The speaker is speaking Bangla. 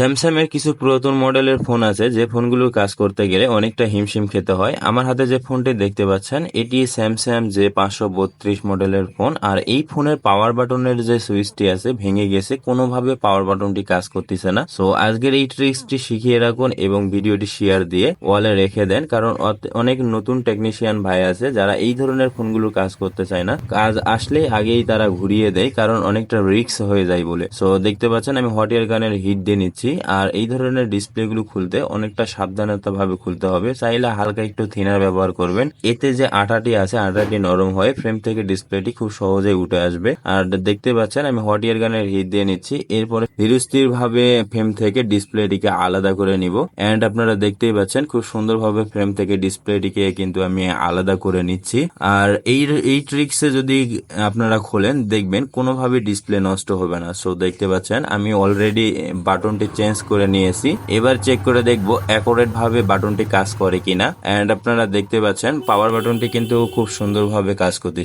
স্যামসাং এর কিছু পুরাতন মডেলের ফোন আছে, যে ফোনগুলো কাজ করতে গেলে অনেকটা হিমশিম খেতে হয়। আমার হাতে যে ফোনটি দেখতে পাচ্ছেন, এটি স্যামসাং যে পাঁচশো বত্রিশ মডেলের ফোন, আর এই ফোনের পাওয়ার বাটনের যে সুইচটি আছে, ভেঙে গেছে। কোনোভাবে পাওয়ার বাটনটি কাজ করতেছে না। সো আজকের এই ট্রিক্সটি শিখিয়ে রাখুন এবং ভিডিওটি শেয়ার দিয়ে ওয়ালে রেখে দেন, কারণ অনেক নতুন টেকনিশিয়ান ভাই আছে, যারা এই ধরনের ফোনগুলো কাজ করতে চায় না। কাজ আসলেই আগেই তারা ঘুরিয়ে দেয়, কারণ অনেকটা রিস্ক হয়ে যায় বলে। সো দেখতে পাচ্ছেন, আমি হট এয়ার গানের হিট দিয়ে নিচ্ছি। আর এই ধরনের ডিসপ্লে গুলো খুলতে অনেকটা সাবধানতা ভাবে খুলতে হবে। চাইলে হালকা একটু থিনার ব্যবহার করবেন। এতে যে আটাটি আছে আটাটি নরম হয়ে ফ্রেম থেকে ডিসপ্লেটি খুব সহজে উঠে আসবে। আর দেখতে পাচ্ছেন, আমি হট এয়ার গানের হিট দিয়ে নিচ্ছি। এরপরে ধীরস্থির ভাবে ফ্রেম থেকে ডিসপ্লেটিকে আলাদা করে নিব। এন্ড আপনারা দেখতেই পাচ্ছেন, খুব সুন্দরভাবে ফ্রেম থেকে ডিসপ্লেটিকে কিন্তু আমি আলাদা করে নিচ্ছি। আর এই এই ট্রিক্সে যদি আপনারা খোলেন, দেখবেন কোনোভাবে ডিসপ্লে নষ্ট হবে না। সো দেখতে পাচ্ছেন, আমি অলরেডি বাটনটি চেঞ্জ করে নিয়েছি। এবার চেক করে দেখব অ্যাকোরেট ভাবে বাটনটি কাজ করে কিনা। এন্ড আপনারা দেখতে পাচ্ছেন পাওয়ার বাটনটি কিন্তু খুব সুন্দরভাবে কাজ করতেছে।